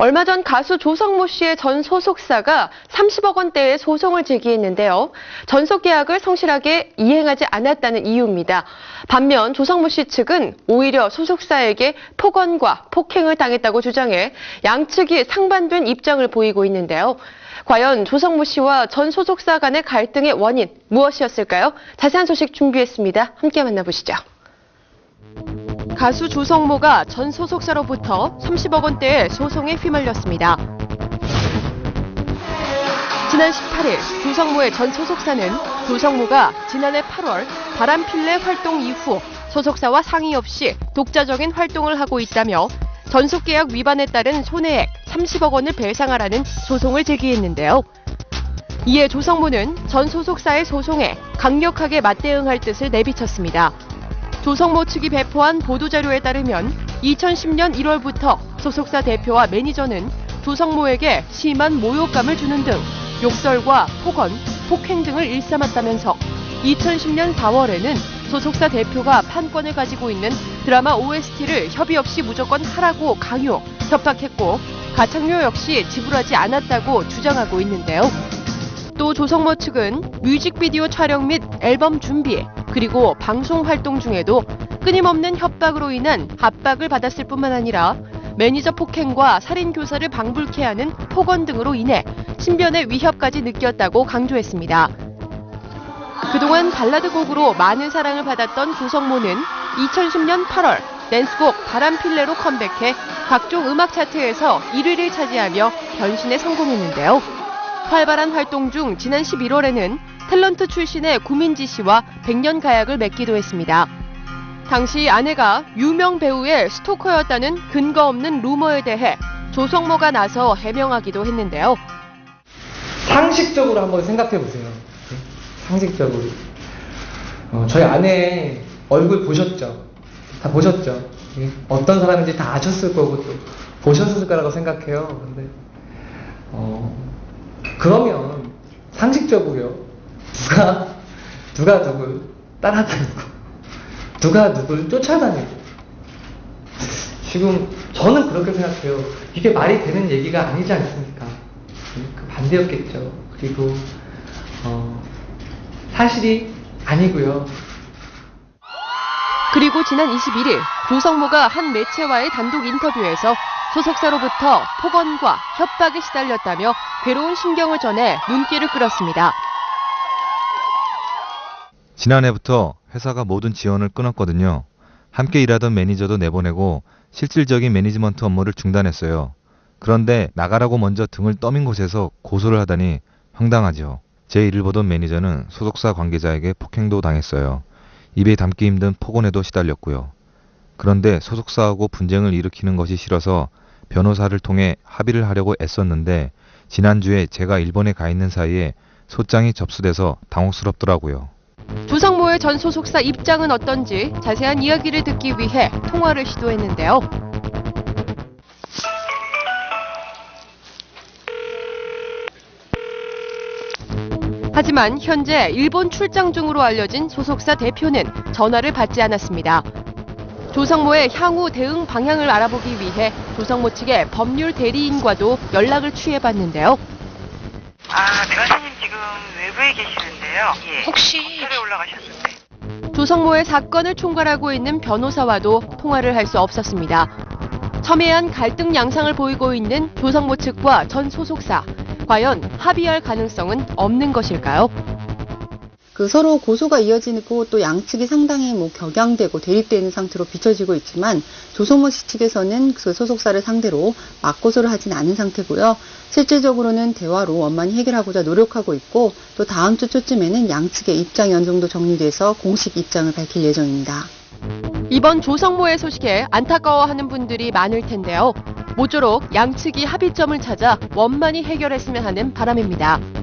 얼마 전 가수 조성모 씨의 전 소속사가 30억 원대의 소송을 제기했는데요. 전속 계약을 성실하게 이행하지 않았다는 이유입니다. 반면 조성모 씨 측은 오히려 소속사에게 폭언과 폭행을 당했다고 주장해 양측이 상반된 입장을 보이고 있는데요. 과연 조성모 씨와 전 소속사 간의 갈등의 원인 무엇이었을까요? 자세한 소식 준비했습니다. 함께 만나보시죠. 가수 조성모가 전 소속사로부터 30억 원대의 소송에 휘말렸습니다. 지난 18일 조성모의 전 소속사는 조성모가 지난해 8월 바람필레 활동 이후 소속사와 상의 없이 독자적인 활동을 하고 있다며 전속계약 위반에 따른 손해액 30억 원을 배상하라는 소송을 제기했는데요. 이에 조성모는 전 소속사의 소송에 강력하게 맞대응할 뜻을 내비쳤습니다. 조성모 측이 배포한 보도자료에 따르면 2010년 1월부터 소속사 대표와 매니저는 조성모에게 심한 모욕감을 주는 등 욕설과 폭언, 폭행 등을 일삼았다면서 2010년 4월에는 소속사 대표가 판권을 가지고 있는 드라마 OST를 협의 없이 무조건 하라고 강요, 협박했고 가창료 역시 지불하지 않았다고 주장하고 있는데요. 또 조성모 측은 뮤직비디오 촬영 및 앨범 준비, 그리고 방송 활동 중에도 끊임없는 협박으로 인한 압박을 받았을 뿐만 아니라 매니저 폭행과 살인 교사를 방불케 하는 폭언 등으로 인해 신변의 위협까지 느꼈다고 강조했습니다. 그동안 발라드 곡으로 많은 사랑을 받았던 조성모는 2010년 8월 댄스곡 바람필레로 컴백해 각종 음악 차트에서 1위를 차지하며 변신에 성공했는데요. 활발한 활동 중 지난 11월에는 탤런트 출신의 구민지 씨와 100년 가약을 맺기도 했습니다. 당시 아내가 유명 배우의 스토커였다는 근거 없는 루머에 대해 조성모가 나서 해명하기도 했는데요. 상식적으로 한번 생각해 보세요. 상식적으로. 어, 저희 아내 얼굴 보셨죠? 다 보셨죠? 예? 어떤 사람인지 다 아셨을 거고 또 보셨을 거라고 생각해요. 근데 어, 그러면 상식적으로요. 누가 누가 누굴 따라다니고 누가 누굴 쫓아다니고 지금 저는 그렇게 생각해요. 이게 말이 되는 얘기가 아니지 않습니까? 그 반대였겠죠. 그리고 어, 사실이 아니고요. 그리고 지난 21일 조성모가 한 매체와의 단독 인터뷰에서 소속사로부터 폭언과 협박에 시달렸다며 괴로운 심경을 전해 눈길을 끌었습니다. 지난해부터 회사가 모든 지원을 끊었거든요. 함께 일하던 매니저도 내보내고 실질적인 매니지먼트 업무를 중단했어요. 그런데 나가라고 먼저 등을 떠민 곳에서 고소를 하다니 황당하죠. 제 일을 보던 매니저는 소속사 관계자에게 폭행도 당했어요. 입에 담기 힘든 폭언에도 시달렸고요. 그런데 소속사하고 분쟁을 일으키는 것이 싫어서 변호사를 통해 합의를 하려고 애썼는데 지난주에 제가 일본에 가 있는 사이에 소장이 접수돼서 당혹스럽더라고요. 조성모의 전 소속사 입장은 어떤지 자세한 이야기를 듣기 위해 통화를 시도했는데요. 하지만 현재 일본 출장 중으로 알려진 소속사 대표는 전화를 받지 않았습니다. 조성모의 향후 대응 방향을 알아보기 위해 조성모 측의 법률 대리인과도 연락을 취해봤는데요. 아, 변호사님 지금 외부에 계시는데요. 예. 혹시 올라가셨는데. 조성모의 사건을 총괄하고 있는 변호사와도 통화를 할 수 없었습니다. 첨예한 갈등 양상을 보이고 있는 조성모 측과 전 소속사. 과연 합의할 가능성은 없는 것일까요? 그 서로 고소가 이어지고 또 양측이 상당히 뭐 격양되고 대립되는 상태로 비춰지고 있지만 조성모 씨 측에서는 그 소속사를 상대로 맞고소를 하진 않은 상태고요. 실질적으로는 대화로 원만히 해결하고자 노력하고 있고 또 다음 주 초쯤에는 양측의 입장이 어느 정도 정리돼서 공식 입장을 밝힐 예정입니다. 이번 조성모의 소식에 안타까워하는 분들이 많을 텐데요. 모쪼록 양측이 합의점을 찾아 원만히 해결했으면 하는 바람입니다.